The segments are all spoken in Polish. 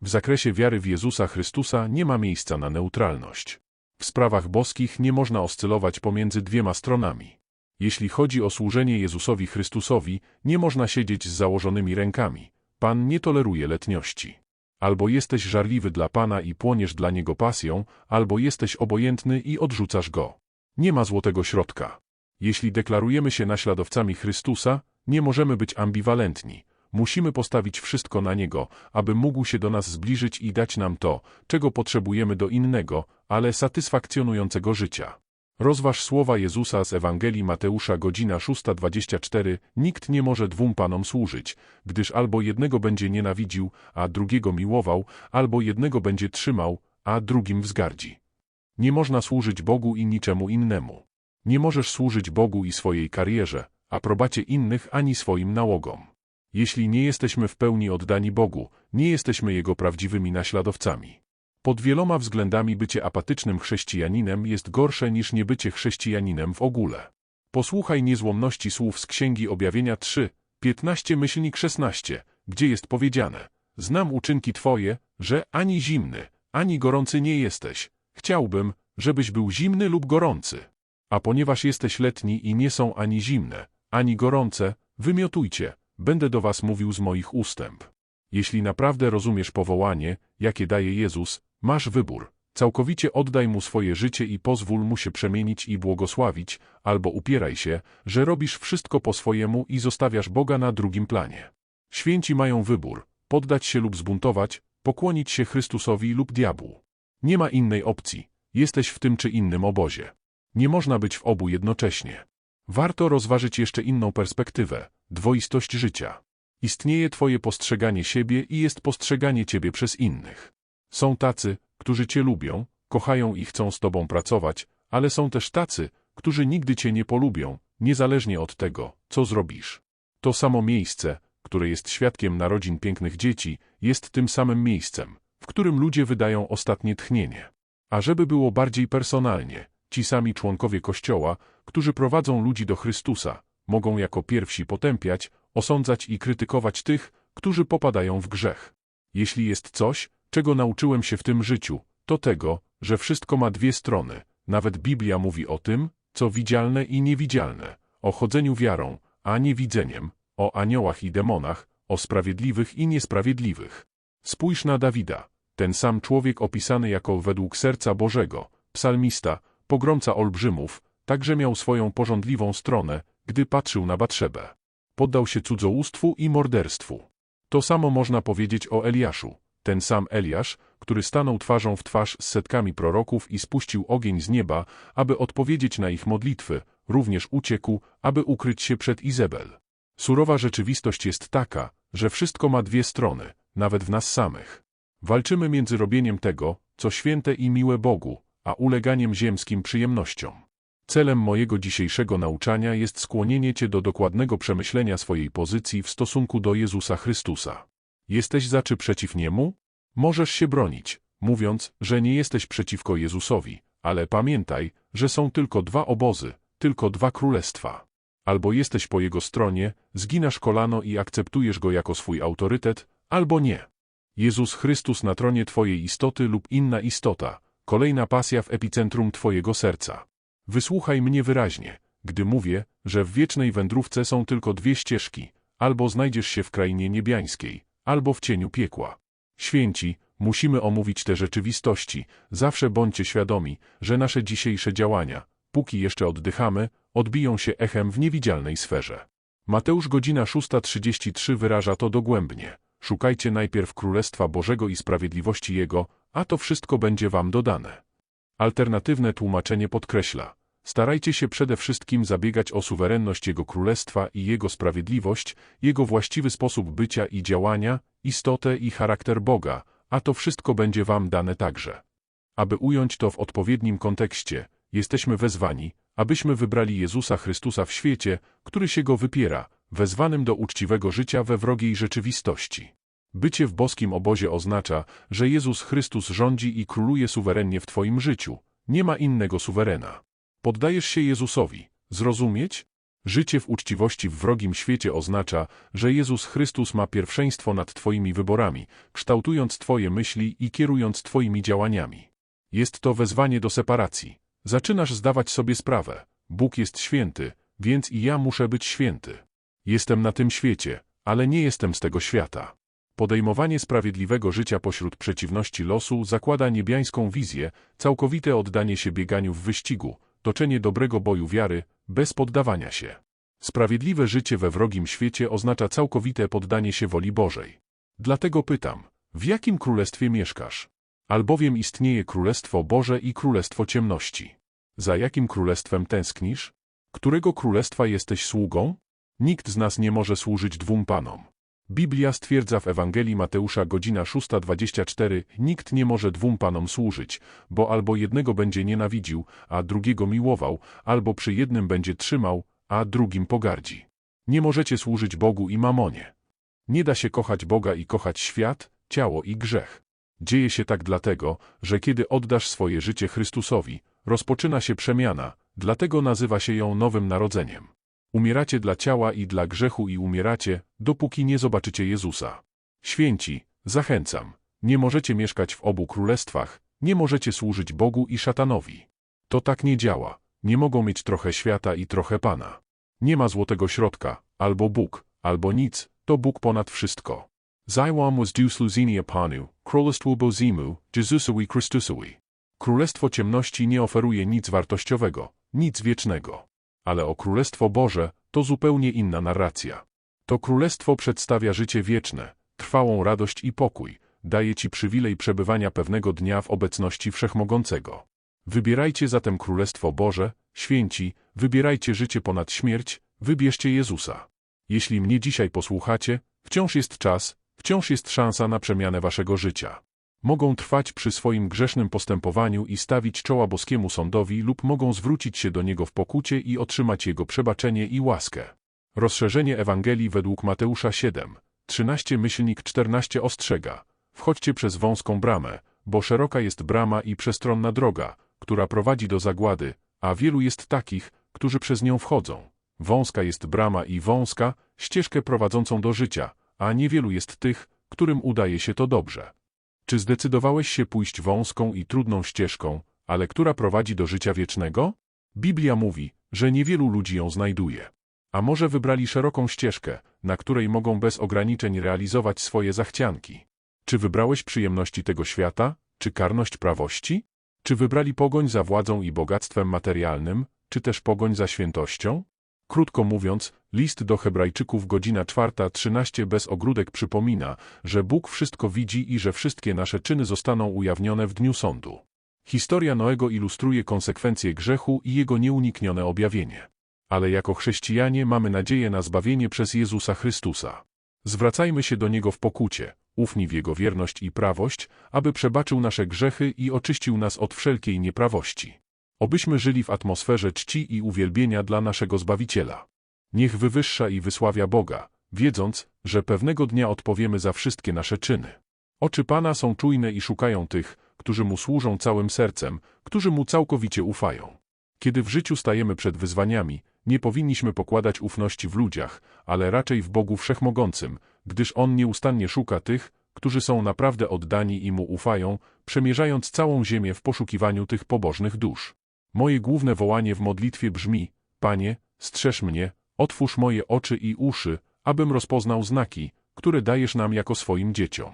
W zakresie wiary w Jezusa Chrystusa nie ma miejsca na neutralność. W sprawach boskich nie można oscylować pomiędzy dwiema stronami. Jeśli chodzi o służenie Jezusowi Chrystusowi, nie można siedzieć z założonymi rękami. Pan nie toleruje letniości. Albo jesteś żarliwy dla Pana i płoniesz dla Niego pasją, albo jesteś obojętny i odrzucasz Go. Nie ma złotego środka. Jeśli deklarujemy się naśladowcami Chrystusa, nie możemy być ambiwalentni. Musimy postawić wszystko na Niego, aby mógł się do nas zbliżyć i dać nam to, czego potrzebujemy do innego, ale satysfakcjonującego życia. Rozważ słowa Jezusa z Ewangelii Mateusza godzina 6.24 Nikt nie może dwóm panom służyć, gdyż albo jednego będzie nienawidził, a drugiego miłował, albo jednego będzie trzymał, a drugim wzgardzi. Nie można służyć Bogu i niczemu innemu. Nie możesz służyć Bogu i swojej karierze, aprobacie innych ani swoim nałogom. Jeśli nie jesteśmy w pełni oddani Bogu, nie jesteśmy Jego prawdziwymi naśladowcami. Pod wieloma względami bycie apatycznym chrześcijaninem jest gorsze niż niebycie chrześcijaninem w ogóle. Posłuchaj niezłomności słów z Księgi Objawienia 3, 15 myślnik 16, gdzie jest powiedziane Znam uczynki Twoje, że ani zimny, ani gorący nie jesteś. Chciałbym, żebyś był zimny lub gorący. A ponieważ jesteś letni i nie są ani zimne, ani gorące, wymiotujcie, będę do was mówił z moich ustęp. Jeśli naprawdę rozumiesz powołanie, jakie daje Jezus, masz wybór. Całkowicie oddaj Mu swoje życie i pozwól Mu się przemienić i błogosławić, albo upieraj się, że robisz wszystko po swojemu i zostawiasz Boga na drugim planie. Święci mają wybór, poddać się lub zbuntować, pokłonić się Chrystusowi lub diabłu. Nie ma innej opcji, jesteś w tym czy innym obozie. Nie można być w obu jednocześnie. Warto rozważyć jeszcze inną perspektywę, dwoistość życia. Istnieje Twoje postrzeganie siebie i jest postrzeganie Ciebie przez innych. Są tacy, którzy Cię lubią, kochają i chcą z Tobą pracować, ale są też tacy, którzy nigdy Cię nie polubią, niezależnie od tego, co zrobisz. To samo miejsce, które jest świadkiem narodzin pięknych dzieci, jest tym samym miejscem, w którym ludzie wydają ostatnie tchnienie. A żeby było bardziej personalnie, ci sami członkowie Kościoła, którzy prowadzą ludzi do Chrystusa, mogą jako pierwsi potępiać, osądzać i krytykować tych, którzy popadają w grzech. Jeśli jest coś, czego nauczyłem się w tym życiu, to tego, że wszystko ma dwie strony. Nawet Biblia mówi o tym, co widzialne i niewidzialne, o chodzeniu wiarą, a nie widzeniem, o aniołach i demonach, o sprawiedliwych i niesprawiedliwych. Spójrz na Dawida, ten sam człowiek opisany jako według serca Bożego, psalmista, pogromca olbrzymów, także miał swoją porządliwą stronę, gdy patrzył na Batrzebę. Poddał się cudzołóstwu i morderstwu. To samo można powiedzieć o Eliaszu. Ten sam Eliasz, który stanął twarzą w twarz z setkami proroków i spuścił ogień z nieba, aby odpowiedzieć na ich modlitwy, również uciekł, aby ukryć się przed Izebel. Surowa rzeczywistość jest taka, że wszystko ma dwie strony, nawet w nas samych. Walczymy między robieniem tego, co święte i miłe Bogu, a uleganiem ziemskim przyjemnościom. Celem mojego dzisiejszego nauczania jest skłonienie Cię do dokładnego przemyślenia swojej pozycji w stosunku do Jezusa Chrystusa. Jesteś za czy przeciw Niemu? Możesz się bronić, mówiąc, że nie jesteś przeciwko Jezusowi, ale pamiętaj, że są tylko dwa obozy, tylko dwa królestwa. Albo jesteś po Jego stronie, zginasz kolano i akceptujesz Go jako swój autorytet, albo nie. Jezus Chrystus na tronie Twojej istoty lub inna istota, kolejna pasja w epicentrum Twojego serca. Wysłuchaj mnie wyraźnie, gdy mówię, że w wiecznej wędrówce są tylko dwie ścieżki, albo znajdziesz się w krainie niebiańskiej, albo w cieniu piekła. Święci, musimy omówić te rzeczywistości, zawsze bądźcie świadomi, że nasze dzisiejsze działania, póki jeszcze oddychamy, odbiją się echem w niewidzialnej sferze. Mateusz godzina 6.33 wyraża to dogłębnie. Szukajcie najpierw Królestwa Bożego i sprawiedliwości Jego, a to wszystko będzie wam dodane. Alternatywne tłumaczenie podkreśla. Starajcie się przede wszystkim zabiegać o suwerenność Jego Królestwa i Jego sprawiedliwość, Jego właściwy sposób bycia i działania, istotę i charakter Boga, a to wszystko będzie Wam dane także. Aby ująć to w odpowiednim kontekście, jesteśmy wezwani, abyśmy wybrali Jezusa Chrystusa w świecie, który się Go wypiera, wezwanym do uczciwego życia we wrogiej rzeczywistości. Bycie w boskim obozie oznacza, że Jezus Chrystus rządzi i króluje suwerennie w Twoim życiu. Nie ma innego suwerena. Poddajesz się Jezusowi. Zrozumieć? Życie w uczciwości w wrogim świecie oznacza, że Jezus Chrystus ma pierwszeństwo nad Twoimi wyborami, kształtując Twoje myśli i kierując Twoimi działaniami. Jest to wezwanie do separacji. Zaczynasz zdawać sobie sprawę. Bóg jest święty, więc i ja muszę być święty. Jestem na tym świecie, ale nie jestem z tego świata. Podejmowanie sprawiedliwego życia pośród przeciwności losu zakłada niebiańską wizję, całkowite oddanie się bieganiu w wyścigu, toczenie dobrego boju wiary, bez poddawania się. Sprawiedliwe życie we wrogim świecie oznacza całkowite poddanie się woli Bożej. Dlatego pytam, w jakim królestwie mieszkasz? Albowiem istnieje Królestwo Boże i Królestwo Ciemności. Za jakim królestwem tęsknisz? Którego królestwa jesteś sługą? Nikt z nas nie może służyć dwóm panom. Biblia stwierdza w Ewangelii Mateusza godzina 6.24 Nikt nie może dwóm panom służyć, bo albo jednego będzie nienawidził, a drugiego miłował, albo przy jednym będzie trzymał, a drugim pogardzi. Nie możecie służyć Bogu i mamonie. Nie da się kochać Boga i kochać świat, ciało i grzech. Dzieje się tak dlatego, że kiedy oddasz swoje życie Chrystusowi, rozpoczyna się przemiana, dlatego nazywa się ją nowym narodzeniem. Umieracie dla ciała i dla grzechu i umieracie, dopóki nie zobaczycie Jezusa. Święci, zachęcam, nie możecie mieszkać w obu królestwach, nie możecie służyć Bogu i szatanowi. To tak nie działa, nie mogą mieć trochę świata i trochę Pana. Nie ma złotego środka, albo Bóg, albo nic, to Bóg ponad wszystko. Zajłam was deus luzinia panu, królestwo bozimu, Jezusowi Chrystusowi. Królestwo ciemności nie oferuje nic wartościowego, nic wiecznego. Ale o Królestwo Boże to zupełnie inna narracja. To Królestwo przedstawia życie wieczne, trwałą radość i pokój, daje Ci przywilej przebywania pewnego dnia w obecności Wszechmogącego. Wybierajcie zatem Królestwo Boże, święci, wybierajcie życie ponad śmierć, wybierzcie Jezusa. Jeśli mnie dzisiaj posłuchacie, wciąż jest czas, wciąż jest szansa na przemianę Waszego życia. Mogą trwać przy swoim grzesznym postępowaniu i stawić czoła boskiemu sądowi lub mogą zwrócić się do Niego w pokucie i otrzymać Jego przebaczenie i łaskę. Rozszerzenie Ewangelii według Mateusza 7, 13 myślnik 14 ostrzega. Wchodźcie przez wąską bramę, bo szeroka jest brama i przestronna droga, która prowadzi do zagłady, a wielu jest takich, którzy przez nią wchodzą. Wąska jest brama i wąska, ścieżkę prowadzącą do życia, a niewielu jest tych, którym udaje się to dobrze. Czy zdecydowałeś się pójść wąską i trudną ścieżką, ale która prowadzi do życia wiecznego? Biblia mówi, że niewielu ludzi ją znajduje. A może wybrali szeroką ścieżkę, na której mogą bez ograniczeń realizować swoje zachcianki? Czy wybrałeś przyjemności tego świata, czy karność prawości? Czy wybrali pogoń za władzą i bogactwem materialnym, czy też pogoń za świętością? Krótko mówiąc, list do Hebrajczyków godzina 4.13 bez ogródek przypomina, że Bóg wszystko widzi i że wszystkie nasze czyny zostaną ujawnione w dniu sądu. Historia Noego ilustruje konsekwencje grzechu i jego nieuniknione objawienie. Ale jako chrześcijanie mamy nadzieję na zbawienie przez Jezusa Chrystusa. Zwracajmy się do Niego w pokucie, ufni w Jego wierność i prawość, aby przebaczył nasze grzechy i oczyścił nas od wszelkiej nieprawości. Obyśmy żyli w atmosferze czci i uwielbienia dla naszego Zbawiciela. Niech wywyższa i wysławia Boga, wiedząc, że pewnego dnia odpowiemy za wszystkie nasze czyny. Oczy Pana są czujne i szukają tych, którzy Mu służą całym sercem, którzy Mu całkowicie ufają. Kiedy w życiu stajemy przed wyzwaniami, nie powinniśmy pokładać ufności w ludziach, ale raczej w Bogu Wszechmogącym, gdyż On nieustannie szuka tych, którzy są naprawdę oddani i Mu ufają, przemierzając całą ziemię w poszukiwaniu tych pobożnych dusz. Moje główne wołanie w modlitwie brzmi, Panie, strzeż mnie, otwórz moje oczy i uszy, abym rozpoznał znaki, które dajesz nam jako swoim dzieciom.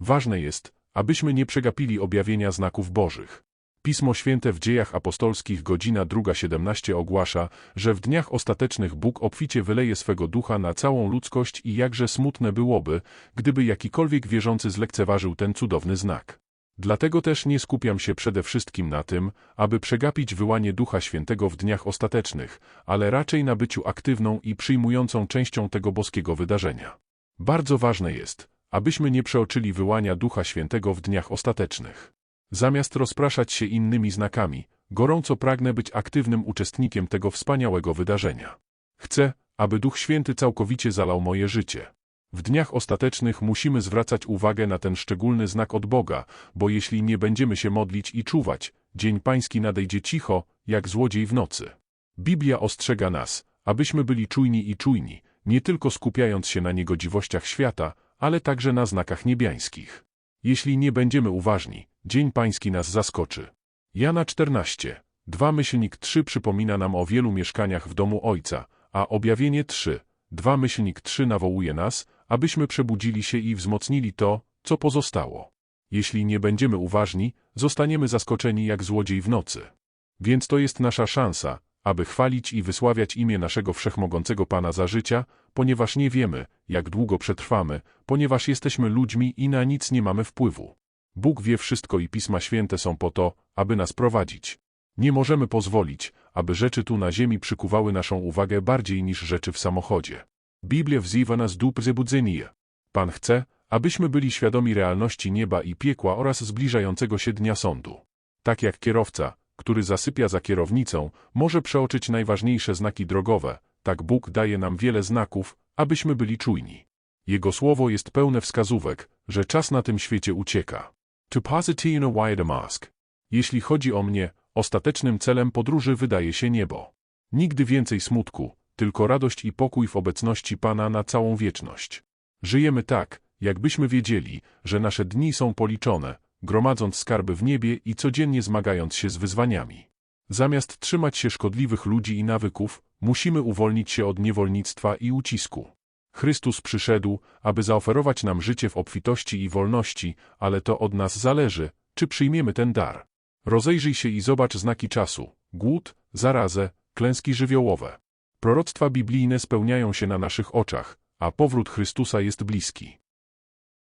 Ważne jest, abyśmy nie przegapili objawienia znaków Bożych. Pismo Święte w Dziejach Apostolskich godzina 2.17 ogłasza, że w dniach ostatecznych Bóg obficie wyleje swego ducha na całą ludzkość i jakże smutne byłoby, gdyby jakikolwiek wierzący zlekceważył ten cudowny znak. Dlatego też nie skupiam się przede wszystkim na tym, aby przegapić wyłanie Ducha Świętego w dniach ostatecznych, ale raczej na byciu aktywną i przyjmującą częścią tego boskiego wydarzenia. Bardzo ważne jest, abyśmy nie przeoczyli wyłania Ducha Świętego w dniach ostatecznych. Zamiast rozpraszać się innymi znakami, gorąco pragnę być aktywnym uczestnikiem tego wspaniałego wydarzenia. Chcę, aby Duch Święty całkowicie zalał moje życie. W dniach ostatecznych musimy zwracać uwagę na ten szczególny znak od Boga, bo jeśli nie będziemy się modlić i czuwać, dzień pański nadejdzie cicho, jak złodziej w nocy. Biblia ostrzega nas, abyśmy byli czujni i czujni, nie tylko skupiając się na niegodziwościach świata, ale także na znakach niebiańskich. Jeśli nie będziemy uważni, Dzień Pański nas zaskoczy. Jana 14, 2 myślnik 3 przypomina nam o wielu mieszkaniach w domu Ojca, a objawienie 3, 2 myślnik 3 nawołuje nas, abyśmy przebudzili się i wzmocnili to, co pozostało. Jeśli nie będziemy uważni, zostaniemy zaskoczeni jak złodziej w nocy. Więc to jest nasza szansa, aby chwalić i wysławiać imię naszego wszechmogącego Pana za życia, ponieważ nie wiemy, jak długo przetrwamy, ponieważ jesteśmy ludźmi i na nic nie mamy wpływu. Bóg wie wszystko i Pisma Święte są po to, aby nas prowadzić. Nie możemy pozwolić, aby rzeczy tu na ziemi przykuwały naszą uwagę bardziej niż rzeczy w samochodzie. Biblia wzywa nas do przebudzenia. Pan chce, abyśmy byli świadomi realności nieba i piekła oraz zbliżającego się dnia sądu. Tak jak kierowca, który zasypia za kierownicą, może przeoczyć najważniejsze znaki drogowe, tak Bóg daje nam wiele znaków, abyśmy byli czujni. Jego słowo jest pełne wskazówek, że czas na tym świecie ucieka. To positive a wide mask. Jeśli chodzi o mnie, ostatecznym celem podróży wydaje się niebo. Nigdy więcej smutku, tylko radość i pokój w obecności Pana na całą wieczność. Żyjemy tak, jakbyśmy wiedzieli, że nasze dni są policzone, gromadząc skarby w niebie i codziennie zmagając się z wyzwaniami. Zamiast trzymać się szkodliwych ludzi i nawyków, musimy uwolnić się od niewolnictwa i ucisku. Chrystus przyszedł, aby zaoferować nam życie w obfitości i wolności, ale to od nas zależy, czy przyjmiemy ten dar. Rozejrzyj się i zobacz znaki czasu, głód, zarazę, klęski żywiołowe. Proroctwa biblijne spełniają się na naszych oczach, a powrót Chrystusa jest bliski.